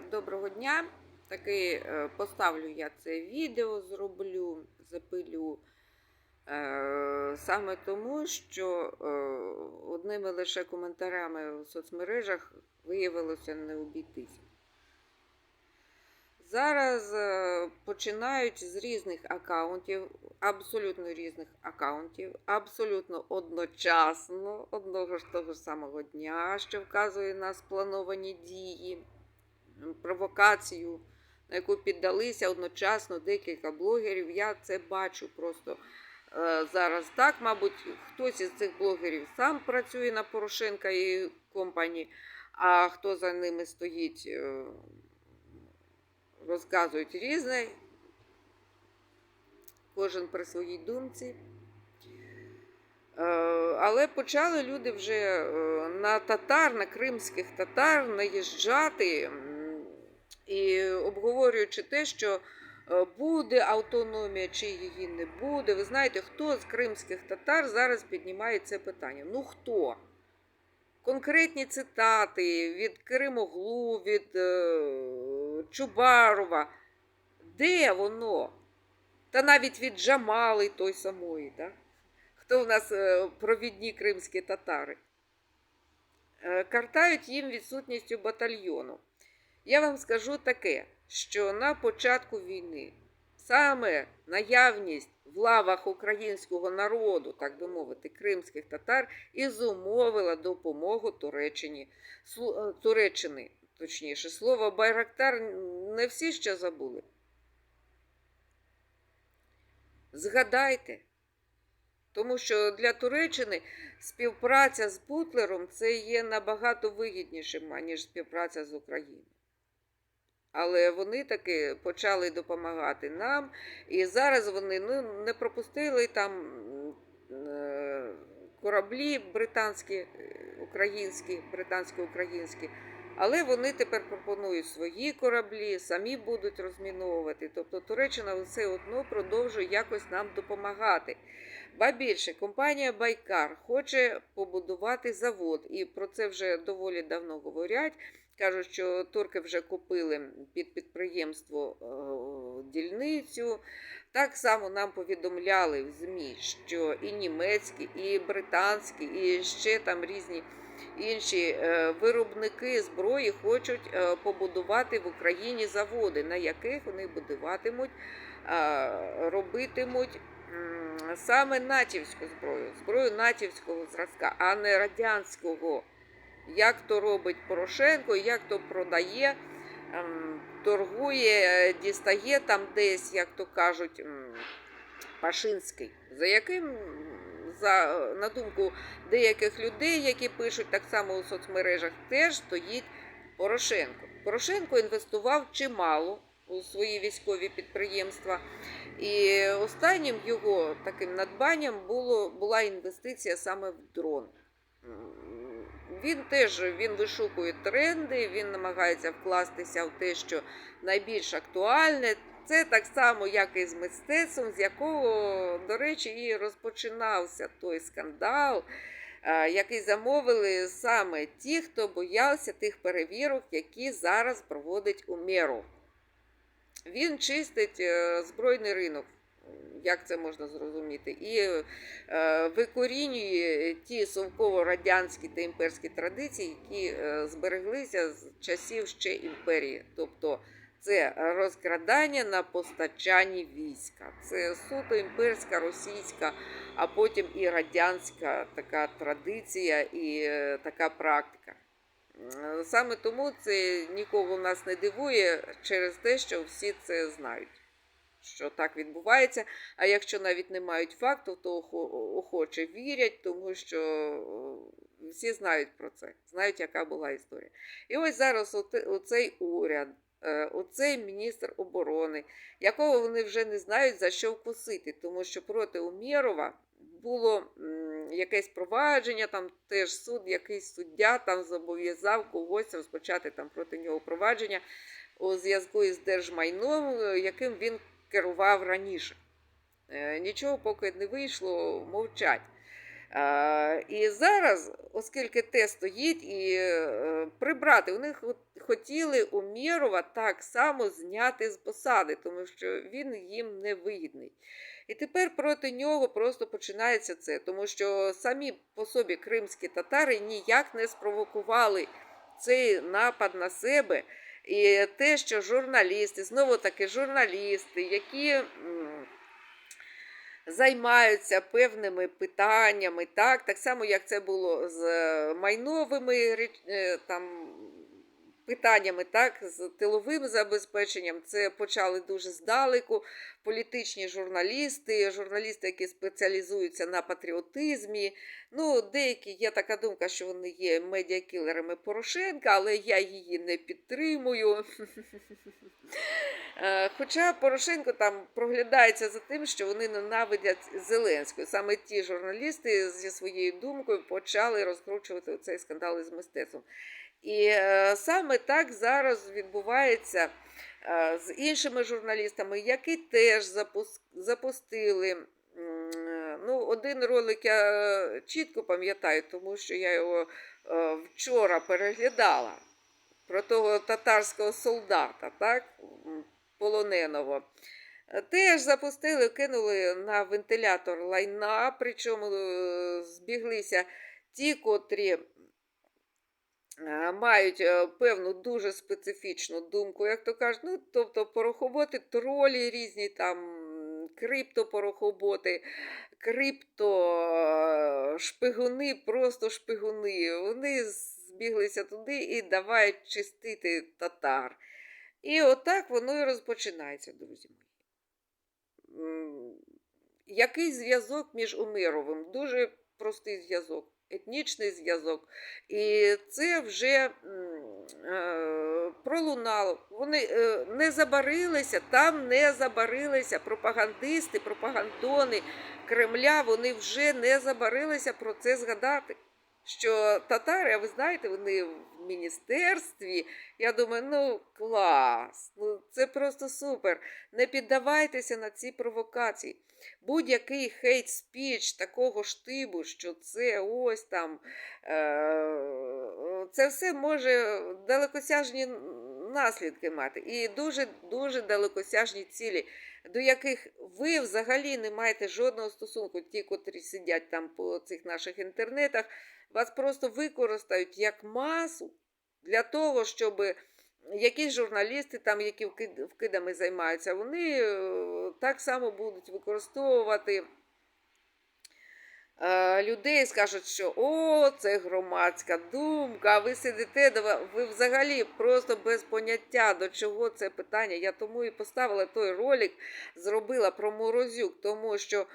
Доброго дня. Таки е, поставлю я це відео, зроблю, запилю. Е, Саме тому, що е, одними лише коментарями в соцмережах виявилося не обійтися. Зараз починають з різних акаунтів, абсолютно різних акаунтів, абсолютно одночасно, одного ж того ж самого дня, що вказує на сплановані дії, провокацію, на яку піддалися одночасно декілька блогерів. Я це бачу просто е, зараз так. Мабуть, хтось із цих блогерів сам працює на Порошенка і компанії, а хто за ними стоїть. е, розказують різне, кожен при своїй думці. Е, Але почали люди вже на татар, на кримських татар наїжджати і обговорюючи те, що е, буде автономія чи її не буде. Ви знаєте, хто з кримських татар зараз піднімає це питання? Ну хто? конкретні цитати від Кримоглу, від е, Чубарова. Де воно? Та навіть від Джамали той самої. Да? Хто в нас е, провідні кримські татари? Картають їм відсутністю батальйону. Я вам скажу таке, що на початку війни саме наявність в лавах українського народу, так би мовити, кримських татар, і зумовила допомогу Туреччині. Е, Туреччини, точніше, слово Байрактар не всі ще забули. Згадайте. Тому що для Туреччини співпраця з Бутлером це є набагато вигіднішим, аніж співпраця з Україною. Але вони таки почали допомагати нам, і зараз вони ну, не пропустили там е, кораблі британські, е, українські, британсько-українські, але вони тепер пропонують свої кораблі, самі будуть розміновувати. Тобто Туреччина все одно продовжує якось нам допомагати. Ба більше, компанія Байкар хоче побудувати завод, і про це вже доволі давно говорять. Кажуть, що турки вже купили під підприємство е, дільницю. Так само нам повідомляли в ЗМІ, що і німецькі, і британські, і ще там різні інші е, виробники зброї хочуть е, побудувати в Україні заводи, на яких вони будуватимуть, робитимуть саме натівську зброю, зброю натівського зразка, а не радянського як то робить Порошенко, як то продає, ем, торгує, дістає там десь, як то кажуть, Пашинський, за яким, за, на думку деяких людей, які пишуть так само у соцмережах, теж стоїть Порошенко. Порошенко інвестував чимало у свої військові підприємства. І останнім його таким надбанням було, була інвестиція саме в дрон. Він теж він вишукує тренди, він намагається вкластися в те, що найбільш актуальне. Це так само, як і з мистецтвом, з якого, до речі, і розпочинався той скандал, е, який замовили саме ті, хто боявся тих перевірок, які зараз проводить Умєров. Він чистить е, збройний ринок. Як це можна зрозуміти? І е, викорінює ті совково-радянські та імперські традиції, які е, збереглися з часів ще імперії. Тобто це розкрадання на постачанні війська. Це суто імперська, російська, а потім і радянська така традиція і е, така практика. Саме тому це нікого нас не дивує через те, що всі це знають що так відбувається. А якщо навіть не мають факту, то охоче вірять, тому що е, всі знають про це, знають, яка була історія. І ось зараз оцей уряд, е, оцей міністр оборони, якого вони вже не знають за що вкусити, тому що проти Умєрова було якесь провадження, там теж суд, якийсь суддя там зобов'язав когось розпочати там проти нього провадження у зв'язку із держмайном, е, яким він керував раніше. Е, Нічого поки не вийшло, мовчать. А, І зараз, оскільки те стоїть, і е, прибрати, вони хот- хотіли Умєрова так само зняти з посади, тому що він їм не вигідний. І тепер проти нього просто починається це, тому що самі по собі кримські татари ніяк не спровокували цей напад на себе. І те, що журналісти, знову таки журналісти, які займаються певними питаннями, так, так само, як це було з е, майновими е, там, питаннями, так, з тиловим забезпеченням. Це почали дуже здалеку. Політичні журналісти, журналісти, які спеціалізуються на патріотизмі. Ну, деякі є така думка, що вони є медіакілерами Порошенка, але я її не підтримую. Е, Хоча Порошенко там проглядається за тим, що вони ненавидять Зеленського. Саме ті журналісти зі своєю думкою почали розкручувати цей скандал із мистецтвом. І е, саме так зараз відбувається е, з іншими журналістами, які теж запустили. Ну, один ролик я е, чітко пам'ятаю, тому що я його вчора переглядала про того татарського солдата, так, полоненого. Теж запустили, кинули на вентилятор лайна, причому збіглися ті, котрі мають е, певну дуже специфічну думку, як то кажуть, ну, тобто порохоботи, тролі різні, там, криптопорохоботи, крипто е, просто шпигуни. Вони збіглися туди і давають чистити татар. І отак воно і розпочинається, друзі мої. Який зв'язок між Умировим? Дуже простий зв'язок, етнічний зв'язок. І це вже е, пролунало. Вони е, не забарилися, там не забарилися пропагандисти, пропагандони Кремля, вони вже не забарилися про це згадати. Що татари, а ви знаєте, вони в міністерстві. Я думаю, ну клас, ну це просто супер. Не піддавайтеся на ці провокації. Будь-який хейт спіч такого штибу, що це ось там, е- це все може далекосяжні наслідки мати і дуже дуже далекосяжні цілі, до яких ви взагалі не маєте жодного стосунку. Ті, котрі сидять там по цих наших інтернетах, вас просто використають як масу для того, щоб якісь журналісти, там, які вкидами займаються, вони е, так само будуть використовувати е, людей скажуть, що о, це громадська думка, ви сидите, ви- взагалі просто без поняття, до чого це питання. Я тому і поставила той ролик, зробила про Морозюк, тому що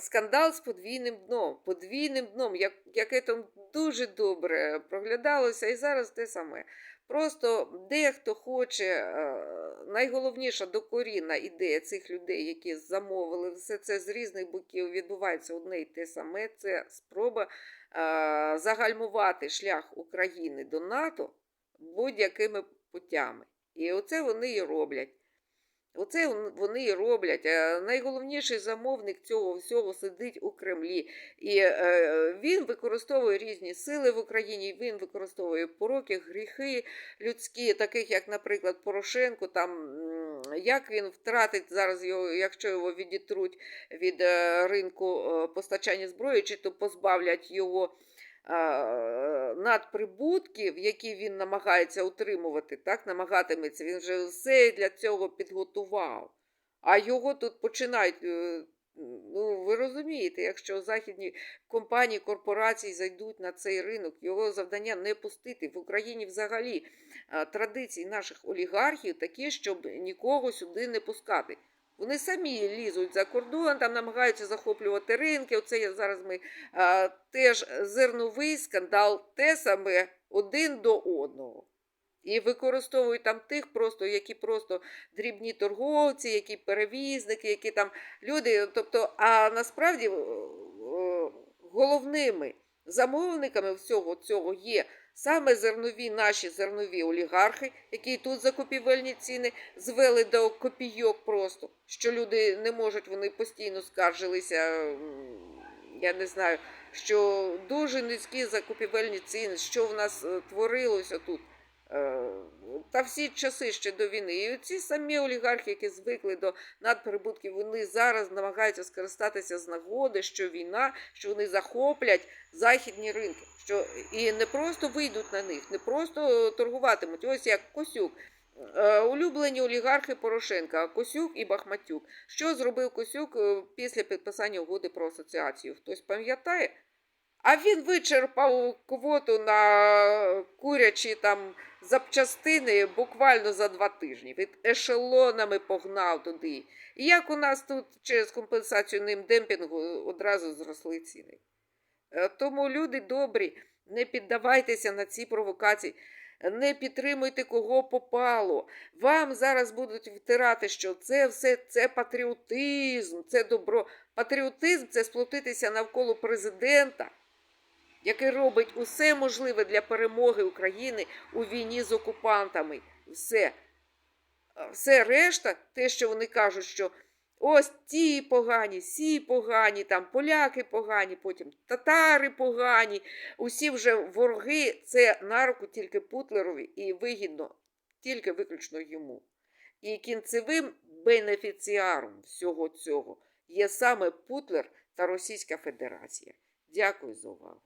скандал з подвійним дном, подвійним дном, як, яке там дуже добре проглядалося, і зараз те саме. Просто дехто хоче, е, найголовніша докорінна ідея цих людей, які замовили все це з різних боків, відбувається одне і те саме. Це спроба е, загальмувати шлях України до НАТО будь-якими путями. І оце вони і роблять. Оце вони і роблять. Е, Найголовніший замовник цього всього сидить у Кремлі. І е, він використовує різні сили в Україні, він використовує пороки, гріхи людські, таких як, наприклад, Порошенко. Там як він втратить зараз його, якщо його відітруть від е, ринку постачання зброї, чи то позбавлять його надприбутків, які він намагається утримувати, так, намагатиметься, він вже все для цього підготував. А його тут починають. е, Ну, ви розумієте, якщо західні компанії, корпорації зайдуть на цей ринок, його завдання не пустити. В Україні взагалі традиції наших олігархів такі, щоб нікого сюди не пускати. Вони самі лізуть за кордон, там намагаються захоплювати ринки. Оце я зараз ми а, теж зерновий скандал, те саме один до одного. І використовують там тих, просто, які просто дрібні торговці, які перевізники, які там люди. Тобто, а насправді головними замовниками всього цього є саме зернові наші зернові олігархи, які тут закупівельні ціни звели до копійок просто, що люди не можуть, вони постійно скаржилися. я не знаю, що дуже низькі закупівельні ціни, що в нас е, творилося тут. Та всі часи ще до війни. І ці самі олігархи, які звикли до надприбутків, вони зараз намагаються скористатися з нагоди, що війна, що вони захоплять західні ринки, що і не просто вийдуть на них, не просто торгуватимуть. Ось як Косюк. Е, Улюблені олігархи Порошенка, Косюк і Бахматюк. Що зробив Косюк е, після підписання угоди про асоціацію? Хтось пам'ятає? А він вичерпав квоту на курячі там запчастини буквально за два тижні. Від ешелонами погнав туди. І як у нас тут через компенсацію ним демпінгу одразу зросли ціни. Е, Тому люди добрі, не піддавайтеся на ці провокації. Не підтримуйте кого попало. Вам зараз будуть втирати, що це все це патріотизм, це добро. Патріотизм це сплотитися навколо президента, який робить усе можливе для перемоги України у війні з окупантами. Все. Все решта, те, що вони кажуть, що ось ті погані, сі погані, там поляки погані, потім татари погані, усі вже вороги, це на руку тільки Путлерові і вигідно тільки виключно йому. І кінцевим бенефіціаром всього цього є саме Путлер та Російська Федерація. Дякую за увагу.